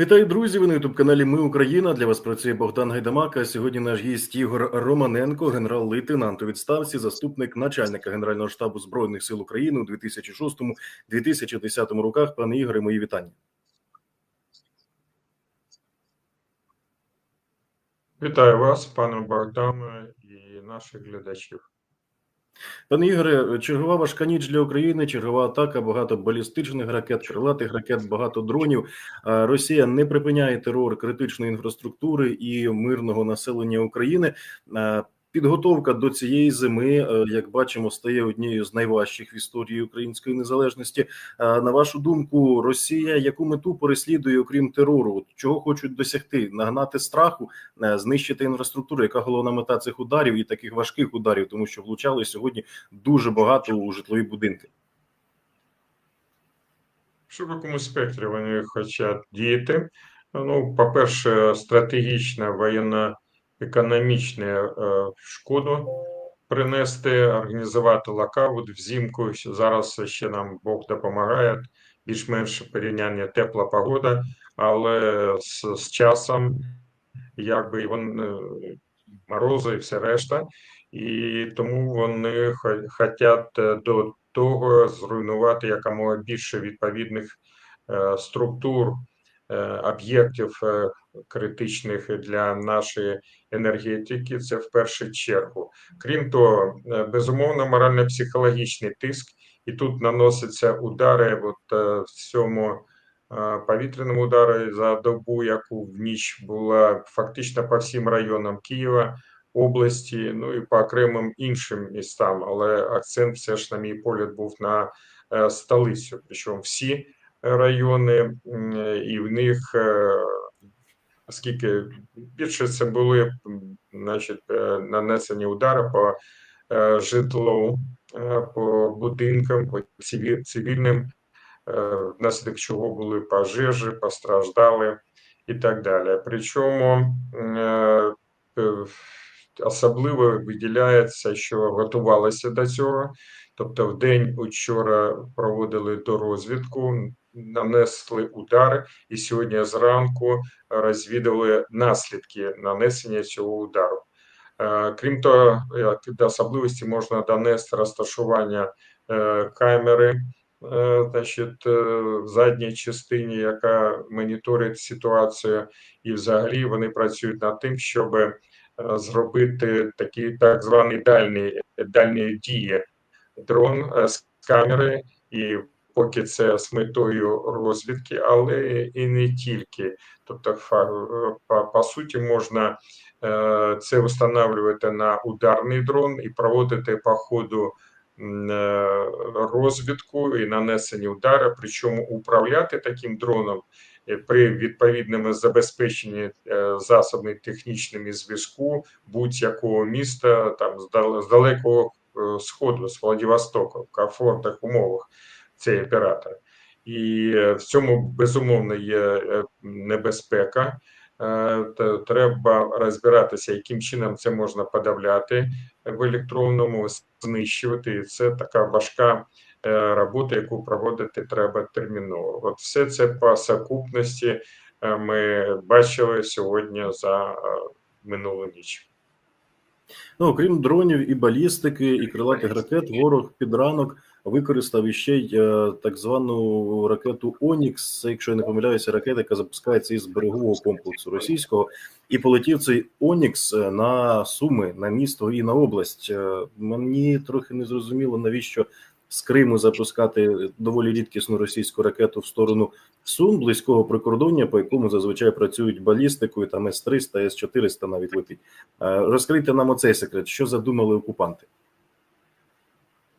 Вітаю, друзі! Ви на ютуб каналі Ми Україна. Для вас працює Богдан Гайдамака. Сьогодні наш гість Ігор Романенко, генерал-лейтенант у відставці, заступник начальника Генерального штабу збройних сил України у 2006-2010 роках. Пане Ігоре, мої вітання. Вітаю вас, пане Богдане, і наших глядачів. Пане Ігоре, чергова важка ніч для України, чергова атака, багато балістичних ракет, крилатих ракет, багато дронів. Росія не припиняє терор критичної інфраструктури і мирного населення України. Підготовка до цієї зими, е, як бачимо, стає однією з найважчих в історії української незалежності. На вашу думку, Росія яку мету переслідує, окрім терору? Чого хочуть досягти? Нагнати страху, е, знищити інфраструктуру? Яка головна мета цих ударів і таких важких ударів, тому що влучали сьогодні дуже багато у житлові будинки. В широкому спектрі вони хочуть діяти. Ну, по-перше, стратегічна воєнна економічну е, шкоду принести, організувати локаут взимку. Зараз ще нам Бог допомагає, більш-менш порівняння тепла погода, але з, з часом якби вон, е, морози і все решта, і тому вони хочуть до того зруйнувати якомога більше відповідних е, структур е, об'єктів е, критичних для нашої енергетики. Це в першу чергу. Крім того, е, безумовно, морально-психологічний тиск, і тут наносяться удари. От е, в цьому е, повітряному ударі за добу, яку в ніч була фактично по всім районам Києва. Області, ну і по окремим іншим містам, але акцент все ж, на мій погляд, був на е, столицю. Причому всі райони, і в них, е, оскільки більше це були значить, е, нанесені удари по е, житлу, по будинкам, по цивільним, внаслідок чого були пожежі, постраждали і так далі. Причому особливо виділяється, що готувалися до цього. Тобто, в день учора проводили дорозвідку, нанесли удар, і сьогодні зранку розвідали наслідки нанесення цього удару. Е, крім того, до особливості можна донести розташування е, камери. е, Значить, е, в задній частині, яка моніторить ситуацію, і взагалі вони працюють над тим, щоб зробити такі так звані дальні дальні дії дрон е, з камери, і поки це з метою розвідки, але і не тільки. Тобто, по, суті, можна е, це встановлювати на ударний дрон і проводити по ходу е, розвідку і нанесення удару, причому управляти таким дроном при відповідному забезпеченні засобами технічними зв'язку будь-якого міста там з далекого сходу з Владивостока в комфортних умовах цей оператор, і в цьому безумовно є небезпека. Треба розбиратися, яким чином це можна подавляти в електронному, знищувати. І це така важка робота, яку проводити треба терміново. От все це по сукупності ми бачили сьогодні за минулу ніч. Ну, окрім дронів і балістики, і крилатих ракет, ворог під ранок використав іще й е, так звану ракету Онікс. Це, якщо я не помиляюся, ракета, яка запускається із берегового комплексу російського, і полетів цей Онікс е, на Суми, на місто і на область. Е, мені трохи не зрозуміло, навіщо з Криму запускати доволі рідкісну російську ракету в сторону Сум близького прикордоння, по якому зазвичай працюють балістикою, там С-300, С-400 навіть летить. Розкрийте нам оцей секрет, що задумали окупанти.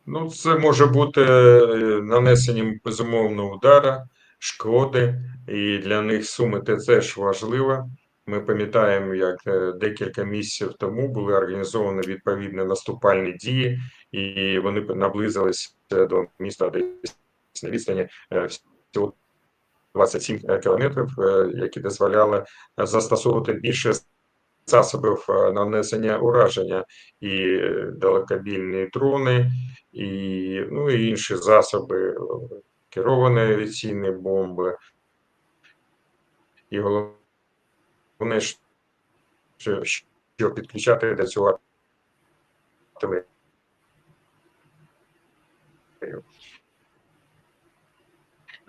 Ну, це може бути е, нанесенням безумовно удара, шкоди, і для них суми теж важливо. Ми пам'ятаємо, як е, декілька місяців тому були організовані відповідні наступальні дії, і вони наблизились до міста десь на відстані е, всього 27 кілометрів, які дозволяли застосовувати більше засобів нанесення ураження і далекобільні дрони, і ну і інші засоби керовані авіаційні бомби. і головне, що, підключати до цього артилерію.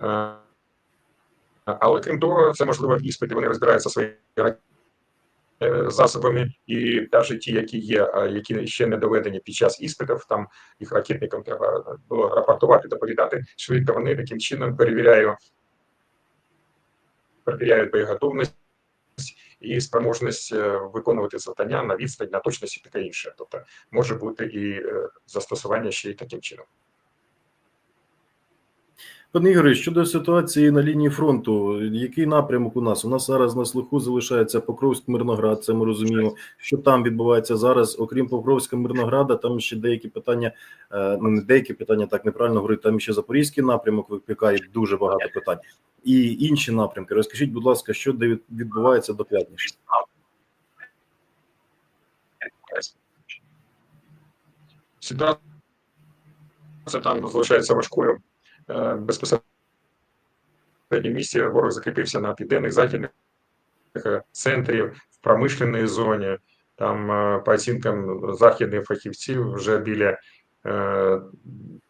Е, Але крім того, це можливо в іспити. Вони розбираються своїми е, засобами, і навіть ті, які є, які ще не доведені під час іспитів, там їх ракетникам треба було рапортувати, доповідати швидко. Вони таким чином перевіряють, перевіряють боєготовність і спроможність е, виконувати завдання на відстань, на точність і таке інше. Тобто може бути і е, застосування ще й таким чином. Пане Ігоре, щодо ситуації на лінії фронту, який напрямок у нас? У нас зараз на слуху залишається Покровськ Мирноград. Це ми розуміємо, що там відбувається зараз. Окрім Покровська Мирнограда, там ще деякі питання, е, ну не деякі питання, так неправильно говорити. Там ще Запорізький напрямок викликає дуже багато питань і інші напрямки. Розкажіть, будь ласка, що де відбувається до п'ятниці? Ситуація там залишається важкою. Е, Безпосередньо в місті ворог закріпився на південних західних е, центрів в промишленій зоні. Там, е, по оцінкам західних фахівців, вже біля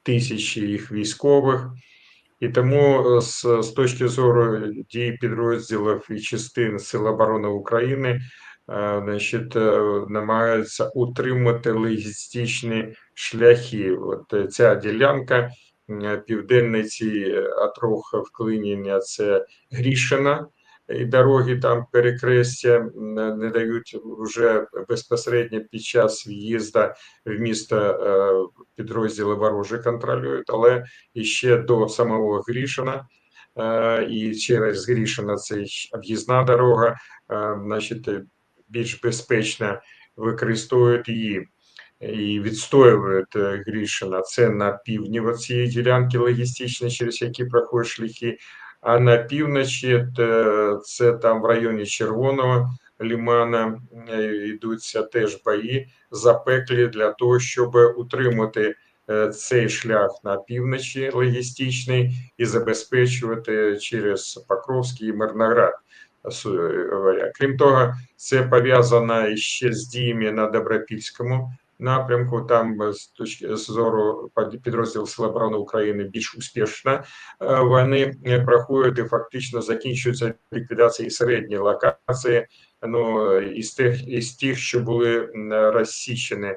тисячі їх військових. І тому з, з точки зору дій підрозділів і частин Сил оборони України, значить, намагаються утримати логістичні шляхи. От ця ділянка південний ці отрог вклинення це Грішина. І дороги там перекрестя не дають вже безпосередньо під час в'їзду в місто е, підрозділи ворожі контролюють, але і ще до самого Грішина, е, і через Грішина це об'їзна дорога, е, значить, е, більш безпечно використовують її і відстоюють е, Грішина. Це на півдні цієї ділянки логістичної, через які проходять шляхи. А на півночі це там в районі Червоного лімана е, йдуться теж бої запеклі для того, щоб утримати е, цей шлях на півночі логістичний і забезпечувати через Покровський і Мирноград. Крім того, це пов'язано ще з діями на Добропільському напрямку. Там е, з точки зору під- підрозділ Сил оборони України більш успішно е, вони е, проходять і фактично закінчується ліквідація і середньої локації. Ну е, із тих із тих, що були розсічені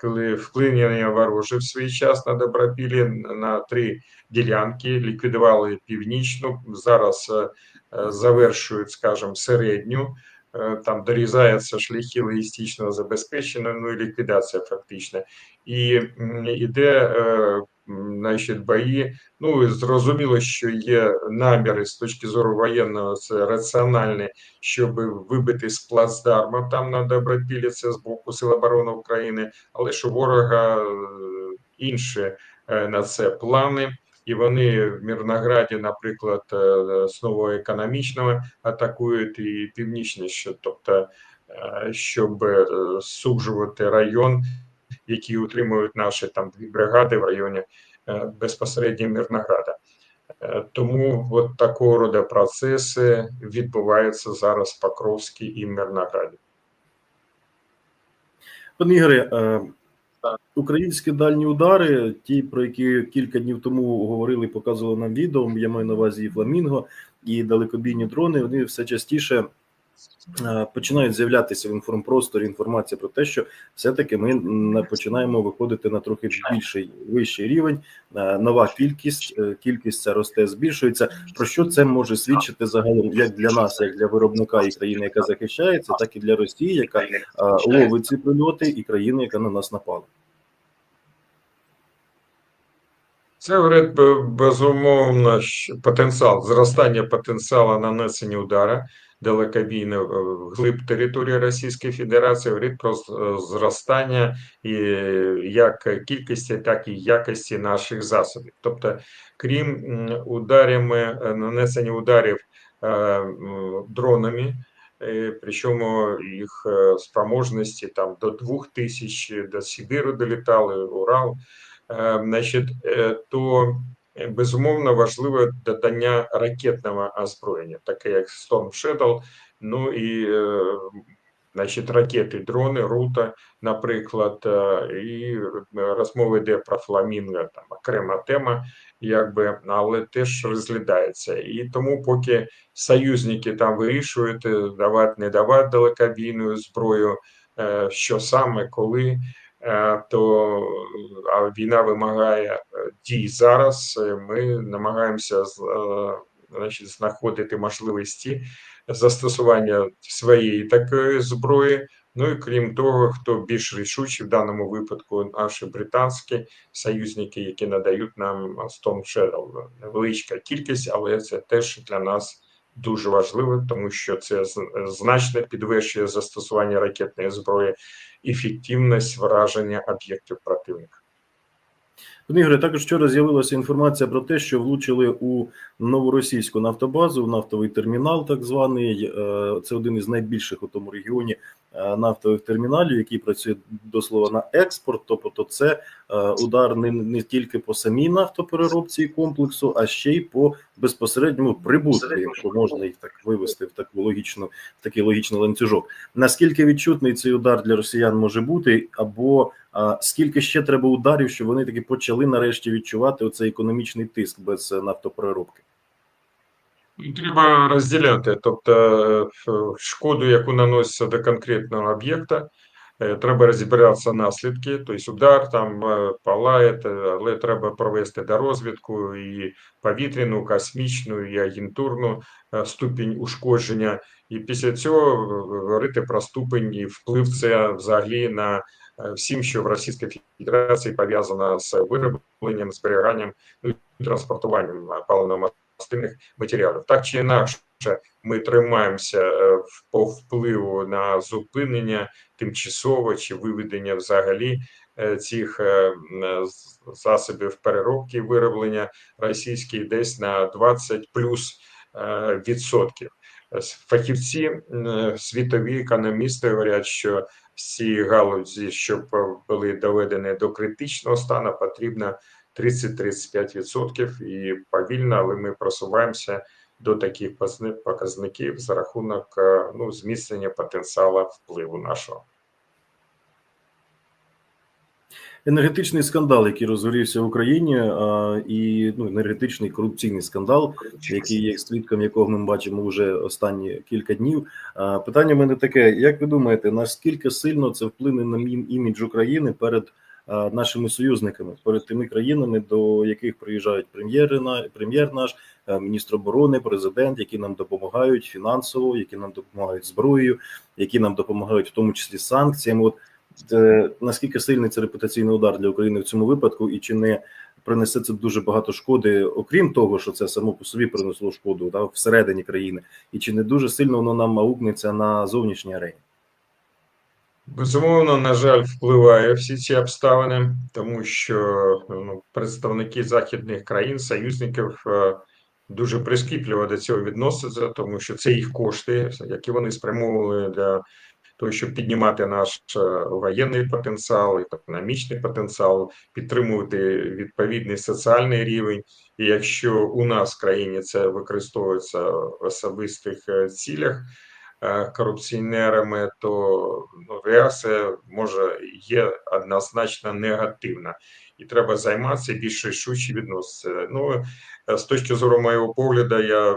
коли вклинення вороже в свій час на Добропілі на три ділянки, ліквідували північну, зараз е, е, завершують, скажімо, середню. Е, Там дорізаються шляхи логістичного забезпечення, ну і ліквідація фактично. І м, іде е, значить, бої. Ну зрозуміло, що є наміри з точки зору воєнного, це раціональні, щоб вибити з плацдарма там на Добропілі, це з боку Сил оборони України, але що ворога е, інші на це плани. І вони в Мірнограді, наприклад, е, з нового економічного атакують і північніше, тобто, е, щоб е, сужувати район, який утримують наші там дві бригади в районі безпосередньо Мірнограда. Тому от такого роду процеси відбуваються зараз в Покровській і Мирнограді. Пане Ігоре, українські дальні удари, ті, про які кілька днів тому говорили, показували нам відео. Я маю на увазі і фламінго, і далекобійні дрони. Вони все частіше починають з'являтися в інформпросторі інформація про те, що все-таки ми починаємо виходити на трохи більший вищий рівень. Е, Нова кількість, е, кількість ця росте, збільшується. Про що це може свідчити загалом як для нас, як для виробника і країни, яка захищається, так і для Росії, яка е, ловить ці прильоти, і країни, яка на нас напала. Це говорить бе- безумовно потенціал, зростання потенціалу нанесення удара далекобійно в глиб території Російської Федерації, говорить про зростання і як кількості, так і якості наших засобів. Тобто, крім ударами, е, нанесення ударів е, дронами, е, причому їх е, спроможності там до двох тисяч до Сибіру долітали, Урал. Е, Значить, е, то е, безумовно важливе додання ракетного озброєння, таке як Storm Shadow, ну і е, значить, ракети, дрони, рута, наприклад, е, і розмова йде про фламінго, там окрема тема, якби, але теж розглядається. І тому, поки союзники там вирішують, е, давати, не давати далекобійну зброю, е, що саме, коли. То а війна вимагає дій зараз. Ми намагаємося значить, знаходити можливості застосування своєї такої зброї. Ну і крім того, хто більш рішучий в даному випадку, наші британські союзники, які надають нам Storm Shadow. невеличка кількість, але це теж для нас дуже важливо, тому що це значно підвищує застосування ракетної зброї, ефективність враження об'єктів противника. Ігоре, також вчора з'явилася інформація про те, що влучили у новоросійську нафтобазу, нафтовий термінал, так званий. Е, це один із найбільших у тому регіоні нафтових терміналів, який працює до слова на експорт. Тобто, це е, удар не, не тільки по самій нафтопереробці комплексу, а ще й по безпосередньому прибутку, якщо можна їх так вивести в таку логічну, в такий логічний ланцюжок. Наскільки відчутний цей удар для росіян може бути, або а скільки ще треба ударів, щоб вони таки почали нарешті відчувати оцей економічний тиск без нафтопереробки? Треба розділяти, тобто е, шкоду, яку наноситься до конкретного об'єкта, е, треба розібратися наслідки, тобто удар там е, палає, але треба провести до розвідку і повітряну, космічну, і агентурну ступінь ушкодження. І після цього говорити про ступень і вплив це взагалі на всім, що в Російській Федерації пов'язано з виробленням, зберіганням ну, і транспортуванням паливно-мастильних матеріалів. Так чи інакше, ми тримаємося е, по впливу на зупинення тимчасово чи виведення взагалі е, цих е, засобів переробки вироблення російських десь на 20 плюс відсотків. Фахівці світові економісти говорять, що всі галузі, щоб були доведені до критичного стану, потрібно 30-35% і повільно, але ми просуваємося до таких показників за рахунок е, ну, зміцнення потенціалу впливу нашого. Енергетичний скандал, який розгорівся в Україні, а, і ну енергетичний корупційний скандал, який є свідком, якого ми бачимо вже останні кілька днів. А, питання в мене таке: як ви думаєте, наскільки сильно це вплине на імідж України перед нашими союзниками, перед тими країнами, до яких приїжджають прем'єри на прем'єр наш, міністр оборони, президент, які нам допомагають фінансово, які нам допомагають зброєю, які нам допомагають в тому числі санкціями? От Е, наскільки сильний це репутаційний удар для України в цьому випадку, і чи не принесе це дуже багато шкоди, окрім того, що це само по собі принесло шкоду та, всередині країни, і чи не дуже сильно воно нам аукнеться на зовнішній арені? Безумовно, на жаль, впливає всі ці обставини, тому що ну, представники західних країн, союзників е, дуже прискіпливо до цього відносяться, тому що це їх кошти, які вони спрямовували для того, щоб піднімати наш е, воєнний потенціал, економічний потенціал, підтримувати відповідний соціальний рівень. І якщо у нас в країні це використовується в особистих е, цілях корупціонерами, то ну, реакція може є однозначно негативна. І треба займатися більш рішуче відноситися. Ну з точки зору моєго погляду, я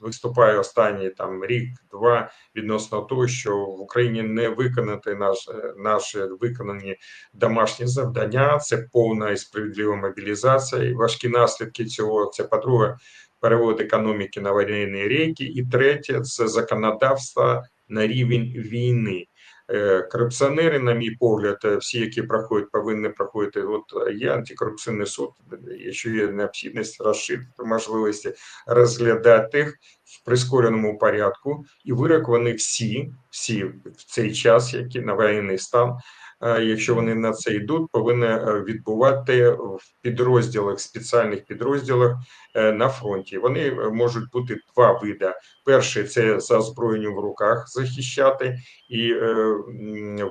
виступаю останній там рік-два відносно того, що в Україні не виконати наш, наші виконані домашні завдання. Це повна і справедлива мобілізація. І важкі наслідки цього це по-друге, перевод економіки на воєнні рейки, і третє це законодавство на рівень війни. Е, корупціонери, на мій погляд, е, всі, які проходять, повинні проходити. От є антикорупційний суд, якщо є необхідність розширити можливості розглядати їх в прискореному порядку, і вирок вони всі, всі в цей час, які на воєнний стан якщо вони на це йдуть, повинні е, відбувати в підрозділах, спеціальних підрозділах е, на фронті. Вони е, можуть бути два види: перший це за озброєнням в руках захищати і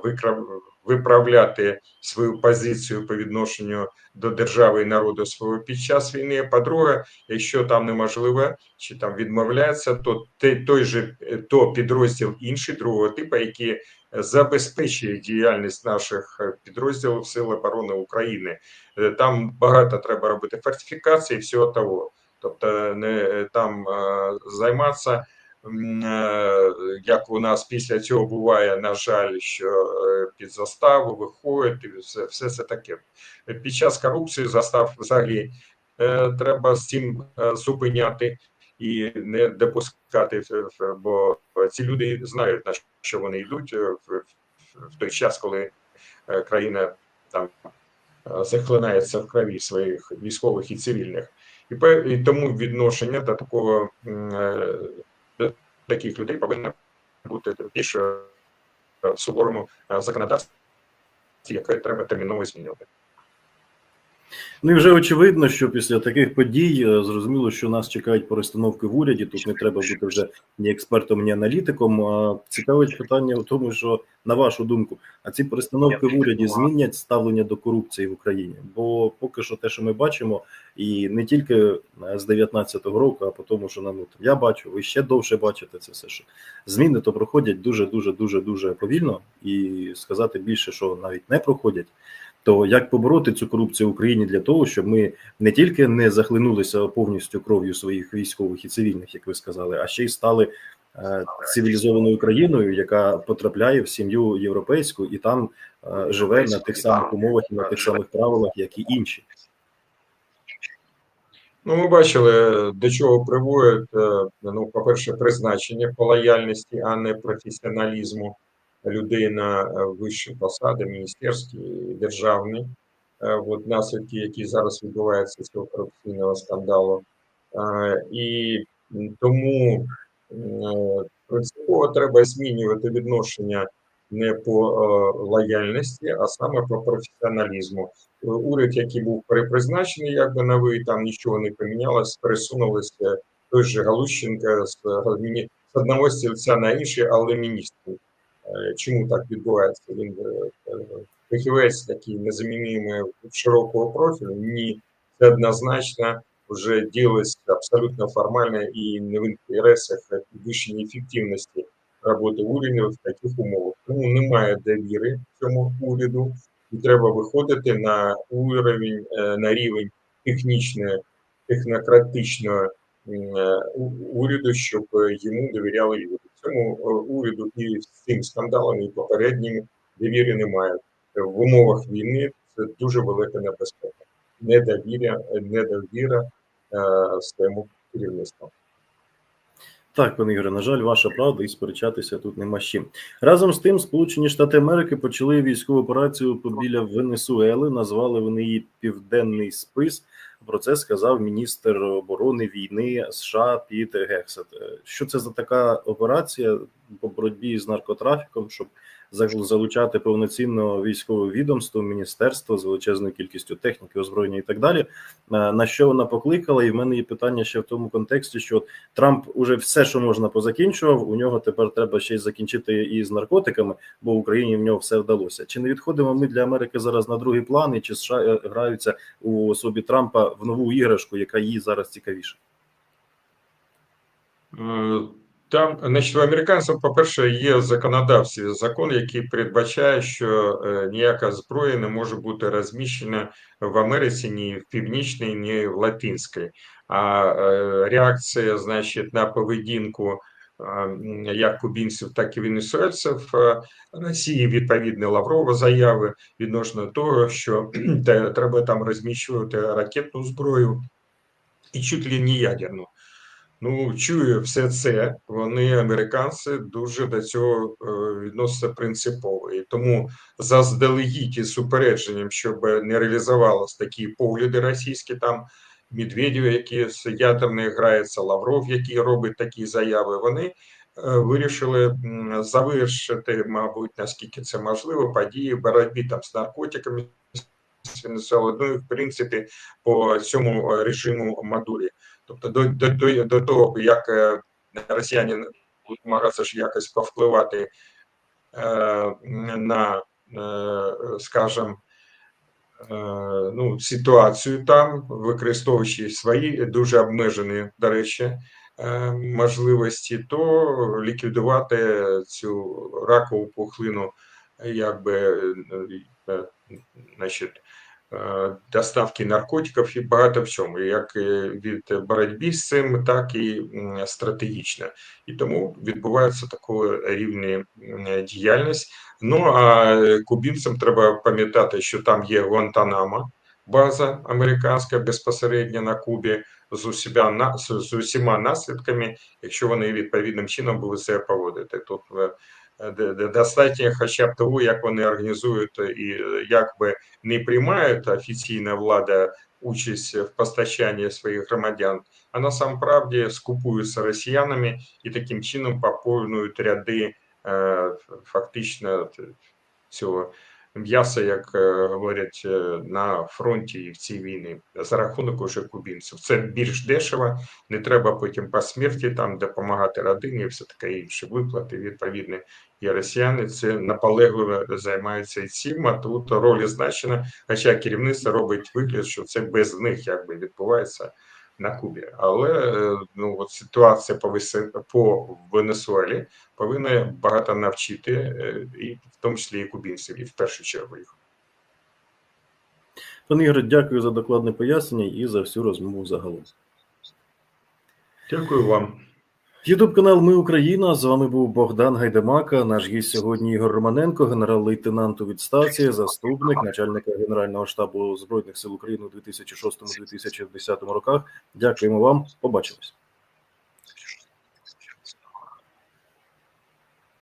викрав виправляти свою позицію по відношенню до держави і народу свого під час війни. По-друге, якщо там неможливо чи там відмовляється, то той, же е, то підрозділ інший другого типу, який забезпечує діяльність наших е, підрозділів Сил оборони України. Е, Там багато треба робити фортифікації, всього того. Тобто, не там е, займатися. е, Як у нас після цього буває, на жаль, що під заставу виходить, все, все це таке. Під час корупції застав взагалі треба з цим зупиняти і не допускати, бо ці люди знають на що вони йдуть е, в, той час, коли е, країна там е, захлинається в крові своїх військових і цивільних. І, і тому відношення до такого до таких людей повинно бути більш суворому законодавстві, яке треба терміново змінювати. Ну і вже очевидно, що після таких подій е, зрозуміло, що нас чекають перестановки в уряді. Тут не треба бути вже ні експертом, ні аналітиком. А цікавить питання в тому, що на вашу думку, а ці перестановки в уряді змінять ставлення до корупції в Україні? Бо поки що те, що ми бачимо, і не тільки е, з 19-го року, а по тому, що нам от я бачу, ви ще довше бачите це все. Що зміни то проходять дуже, дуже, дуже, дуже повільно, і сказати більше, що навіть не проходять. То як побороти цю корупцію в Україні для того, щоб ми не тільки не захлинулися повністю кров'ю своїх військових і цивільних, як ви сказали, а ще й стали е, цивілізованою країною, яка потрапляє в сім'ю європейську і там е, живе на тих самих умовах і на тих самих правилах, як і інші. Ну, ми бачили, до чого приводить, е, ну, по-перше, призначення по лояльності, а не професіоналізму людей на вищі посади, міністерські державні. Е, От наслідки, які зараз відбуваються з цього корупційного скандалу. Е, І тому е, принципово треба змінювати відношення не по лояльності, а саме по професіоналізму уряд, який був перепризначений, якби новий, там нічого не помінялось, пересунулися той же Галущенко з, з одного стільця на інший, але міністр. Чому так відбувається? Він фахівець такий незамінний широкого профілю. Ні, це однозначно вже ділиться абсолютно формально і не в інтересах підвищення ефективності роботи уряду в таких умовах. Тому немає довіри цьому уряду і треба виходити на уровень, е, на рівень технічної, технократичного м, е, уряду, щоб йому довіряли люди. Цьому е, уряду і з цим скандалом, і попередніми довіри немає. Е, В умовах війни це дуже велика небезпека. Недовіря, е, недовіра е, своєму керівництву. Так, пане Ігоре, на жаль, ваша правда, і сперечатися тут нема з чим. Разом з тим, Сполучені Штати Америки почали військову операцію побіля Венесуели, назвали вони її Південний спис. Про це сказав міністр оборони війни США Піт Гексет. Е, Що це за така операція по боротьбі з наркотрафіком, щоб залучати повноцінно військове відомство, міністерство з величезною кількістю техніки, озброєння і так далі. Е, На що вона покликала? І в мене є питання ще в тому контексті, що Трамп уже все, що можна, позакінчував. У нього тепер треба ще й закінчити і з наркотиками, бо в Україні в нього все вдалося. Чи не відходимо ми для Америки зараз на другий план, і чи США е, граються у особі Трампа в нову іграшку, яка їй зараз цікавіша? Е, Там, значить, у американців, по-перше, є законодавці закон, який передбачає, що е, ніяка зброя не може бути розміщена в Америці ні в Північній, ні в Латинській. А е, реакція, значить, на поведінку е, як кубінців, так і венесуельців е, Росії відповідні Лаврова заяви відносно того, що треба там розміщувати ракетну зброю і чуть ли не ядерну. Ну, чую все це. Вони, американці, дуже до цього е, відносяться принципово. І тому заздалегідь із супередженням, щоб не реалізувалися такі погляди російські, там Медведєв, який з ядерної грається, Лавров, який робить такі заяви, вони е, вирішили завершити, мабуть, наскільки це можливо, події в боротьбі там з наркотиками, з ну в принципі по цьому е, режиму Мадурі. Тобто до, до, до, до того, як е, росіяни будуть намагатися ж якось повпливати е, на е, скажем, е, ну, ситуацію там, використовуючи свої дуже обмежені, до речі, е, можливості, то ліквідувати цю ракову пухлину, якби значить, доставки наркотиків і багато в чому, як е, від боротьби з цим, так і стратегічно. І тому відбувається такого рівня діяльність. Ну а кубінцям треба пам'ятати, що там є Гуантанамо, база американська безпосередньо на Кубі з усіма, на- з, усіма наслідками, якщо вони відповідним чином будуть себе поводити. Тут е, достатньо хоча б того, як вони організують і е, як би не приймають офіційна влада участь в постачанні своїх громадян, а насправді скупуються росіянами і таким чином поповнюють ряди е, фактично цього м'яса, як е, говорять, е, на фронті і в цій війні за рахунок уже кубінців. Це більш дешево, не треба потім по смерті там допомагати родині все таке інше. Виплати відповідні. І росіяни це наполегливо займаються і цим, а тут роль значена, хоча керівництво робить вигляд, що це без них якби відбувається на Кубі. Але е, ну от ситуація по Весе- по Венесуелі повинна багато навчити, е, і в тому числі і кубінців, і в першу чергу їх. Пане Ігоре, дякую за докладне пояснення і за всю розмову загалом. Дякую вам. Ютуб канал Ми Україна. З вами був Богдан Гайдамака. Наш гість сьогодні Ігор Романенко, генерал-лейтенант у відставці, заступник начальника Генерального штабу Збройних сил України у 2006-2010 роках. Дякуємо вам. Побачимось.